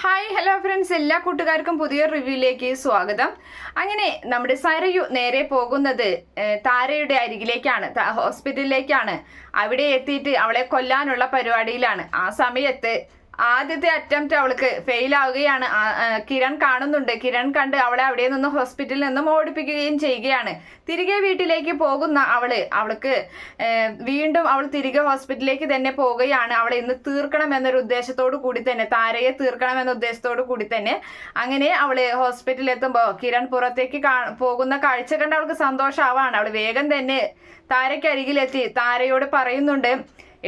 Hi hello friends എല്ലാ കൂട്ടുകാർക്കും പുതിയ റിവ്യൂയിലേക്ക് സ്വാഗതം. അങ്ങനെ നമ്മുടെ സരയു നേരെ പോകുന്നത് താരയുടെ അരികിലേക്കാണ് ഹോസ്പിറ്റലിലേക്കാണ് അവിടെ എത്തിയിട്ട് അവളെ കൊല്ലാനുള്ള പരിപാടിയിലാണ്. ആ സമയത്ത് ആദ്യത്തെ അറ്റംപ്റ്റ് അവൾക്ക് ഫെയിൽ ആവുകയാണ്. കിരൺ കാണുന്നുണ്ട്. കിരൺ കണ്ട് അവളെ അവിടെ നിന്ന് ഹോസ്പിറ്റലിൽ നിന്നും ഓടിപ്പിക്കുകയും ചെയ്യുകയാണ്. തിരികെ വീട്ടിലേക്ക് പോകുന്ന അവൾ അവൾക്ക് വീണ്ടും അവൾ തിരികെ ഹോസ്പിറ്റലിലേക്ക് തന്നെ പോവുകയാണ്. അവളെ ഇന്ന് തീർക്കണം എന്നൊരു ഉദ്ദേശത്തോടു കൂടി തന്നെ താരയെ തീർക്കണം എന്ന ഉദ്ദേശത്തോടു കൂടി തന്നെ അങ്ങനെ അവൾ ഹോസ്പിറ്റലിൽ എത്തുമ്പോൾ കിരൺ പുറത്തേക്ക് പോകുന്ന കാഴ്ച കണ്ട് അവൾക്ക് സന്തോഷമാവാണ് അവൾ വേഗം തന്നെ താരയ്ക്ക് അരികിലെത്തി താരയോട് പറയുന്നുണ്ട്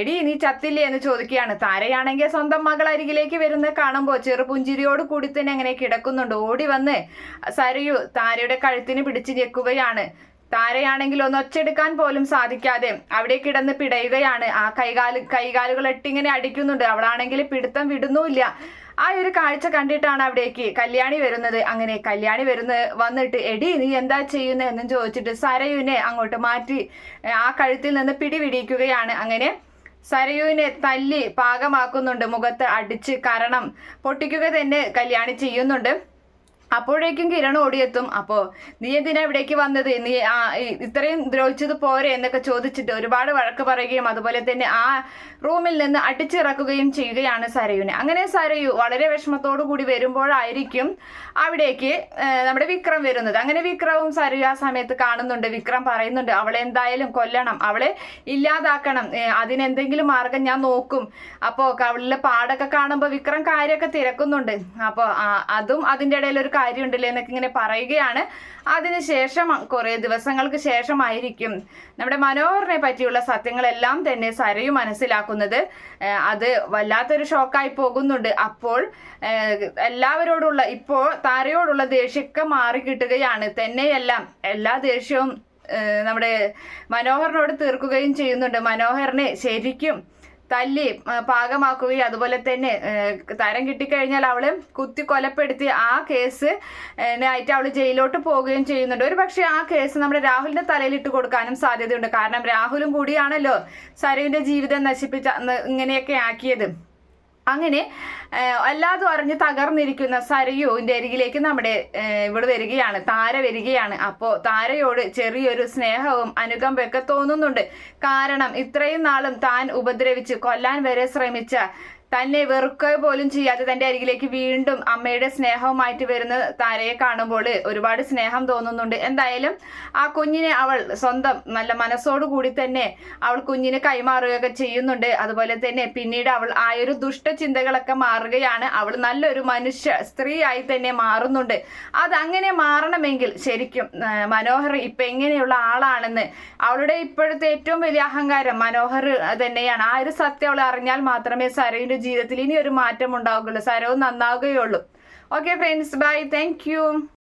എടി നീ ചത്തില്ലേ എന്ന് ചോദിക്കുകയാണ്. താരയാണെങ്കിൽ സ്വന്തം മകൾ അരികിലേക്ക് വരുന്ന കാണുമ്പോൾ ചെറുപുഞ്ചിരിയോട് കൂടി തന്നെ അങ്ങനെ കിടക്കുന്നുണ്ട്. ഓടി വന്ന് സരയു താരയുടെ കഴുത്തിന് പിടിച്ച് ഞെക്കുകയാണ്. താരയാണെങ്കിൽ ഒന്ന് ഒച്ചെടുക്കാൻ പോലും സാധിക്കാതെ അവിടെ കിടന്ന് പിടയുകയാണ്. ആ കൈകാൽ കൈകാലുകൾ ഇട്ടിങ്ങനെ അടിക്കുന്നുണ്ട്. അവളാണെങ്കിൽ പിടുത്തം വിടുന്നുമില്ല. ആ ഒരു കാഴ്ച കണ്ടിട്ടാണ് അവിടേക്ക് കല്യാണി വരുന്നത്. അങ്ങനെ കല്യാണി വരുന്ന വന്നിട്ട് എടി നീ എന്താ ചെയ്യുന്നത് എന്നും ചോദിച്ചിട്ട് സരയുനെ അങ്ങോട്ട് മാറ്റി ആ കഴുത്തിൽ നിന്ന് പിടിപിടിക്കുകയാണ്. അങ്ങനെ സരയുവിനെ തല്ലി പാകമാക്കുന്നുണ്ട്. മുഖത്ത് അടിച്ച് കരണം പൊട്ടിക്കുക തന്നെ കല്യാണി ചെയ്യുന്നുണ്ട്. അപ്പോഴേക്കും കിരൺ ഓടിയെത്തും. അപ്പോ നീ എന്തിനാ ഇവിടേക്ക് വന്നത്? നീ ആ ഇത്രയും ദ്രോഹിച്ചത് പോരെ? എന്നൊക്കെ ചോദിച്ചിട്ട് ഒരുപാട് വഴക്ക് പറയുകയും അതുപോലെ തന്നെ ആ റൂമിൽ നിന്ന് അടിച്ചിറക്കുകയും ചെയ്യുകയാണ് സരയുവിനെ. അങ്ങനെ സരയു വളരെ വിഷമത്തോടു കൂടി വരുമ്പോഴായിരിക്കും അവിടേക്ക് നമ്മുടെ വിക്രം വരുന്നത്. അങ്ങനെ വിക്രവും സരയു ആ സമയത്ത് കാണുന്നുണ്ട്. വിക്രം പറയുന്നുണ്ട് അവളെ എന്തായാലും കൊല്ലണം. അവളെ ഇല്ലാതാക്കണം. അതിനെന്തെങ്കിലും മാർഗം ഞാൻ നോക്കും. അപ്പോ അവളിലെ പാടൊക്കെ കാണുമ്പോൾ വിക്രം കാര്യമൊക്കെ തിരക്കുന്നുണ്ട്. അപ്പോൾ അതും അതിന്റെ ഇടയിൽ ഒരു കാര്യം ഉണ്ടല്ലേ എന്നൊക്കെ ഇങ്ങനെ പറയുകയാണ്. അതിനുശേഷം കുറേ ദിവസങ്ങൾക്ക് ശേഷമായിരിക്കും നമ്മുടെ മനോഹറിനെ പറ്റിയുള്ള സത്യങ്ങളെല്ലാം തന്നെ സരയു മനസ്സിലാക്കുന്നത്. അത് വല്ലാത്തൊരു ഷോക്കായി പോകുന്നുണ്ട്. അപ്പോൾ എല്ലാവരോടുള്ള ഇപ്പോൾ താരയോടുള്ള ദേഷ്യമൊക്കെ മാറി കിട്ടുകയാണ്. തന്നെയെല്ലാം എല്ലാ ദേഷ്യവും നമ്മുടെ മനോഹറിനോട് തീർക്കുകയും ചെയ്യുന്നുണ്ട്. മനോഹറിനെ ശരിക്കും തല്ലി പാകമാക്കുകയും അതുപോലെ തന്നെ തരം കിട്ടിക്കഴിഞ്ഞാൽ അവൾ കുത്തി കൊലപ്പെടുത്തി ആ കേസ് ആയിട്ട് അവൾ ജയിലിലോട്ട് പോവുകയും ചെയ്യുന്നുണ്ട്. ഒരു പക്ഷേ ആ കേസ് നമ്മുടെ രാഹുലിന്റെ തലയിൽ ഇട്ട് കൊടുക്കാനും സാധ്യതയുണ്ട്. കാരണം രാഹുലും കൂടിയാണല്ലോ സരുവിന്റെ ജീവിതം നശിപ്പിച്ച ഇങ്ങനെയൊക്കെ ആക്കിയത്. അങ്ങനെ എല്ലാതും അറിഞ്ഞ് തകർന്നിരിക്കുന്ന സരയുവിന്റെ അരികിലേക്ക് നമ്മുടെ ഇവിടെ വരികയാണ് താര വരികയാണ്. അപ്പോൾ താരയോട് ചെറിയൊരു സ്നേഹവും അനുകമ്പയൊക്കെ തോന്നുന്നുണ്ട്. കാരണം ഇത്രയും നാളും താൻ ഉപദ്രവിച്ച് കൊല്ലാൻ വരെ ശ്രമിച്ച തന്നെ വെറുക്കുക പോലും ചെയ്യാതെ തന്റെ അരികിലേക്ക് വീണ്ടും അമ്മയുടെ സ്നേഹവുമായിട്ട് വരുന്ന താരയെ കാണുമ്പോൾ ഒരുപാട് സ്നേഹം തോന്നുന്നുണ്ട്. എന്തായാലും ആ കുഞ്ഞിനെ അവൾ സ്വന്തം നല്ല മനസ്സോടു തന്നെ അവൾ കുഞ്ഞിന് കൈമാറുകയൊക്കെ ചെയ്യുന്നുണ്ട്. അതുപോലെ തന്നെ പിന്നീട് അവൾ ആ ഒരു ദുഷ്ടചിന്തകളൊക്കെ മാറുകയാണ്. അവൾ നല്ലൊരു മനുഷ്യ സ്ത്രീ ആയി തന്നെ മാറുന്നുണ്ട്. അത് അങ്ങനെ മാറണമെങ്കിൽ ശരിക്കും മനോഹർ ഇപ്പൊ എങ്ങനെയുള്ള ആളാണെന്ന് അവളുടെ ഇപ്പോഴത്തെ ഏറ്റവും വലിയ അഹങ്കാരം മനോഹർ തന്നെയാണ്. ആ ഒരു സത്യം അവൾ അറിഞ്ഞാൽ മാത്രമേ സരയുടെ ജീവിതത്തിൽ ഇനി ഒരു മാറ്റം ഉണ്ടാവുകയുള്ളൂ സരവും നന്നാവുകയുള്ളൂ. Okay friends bye thank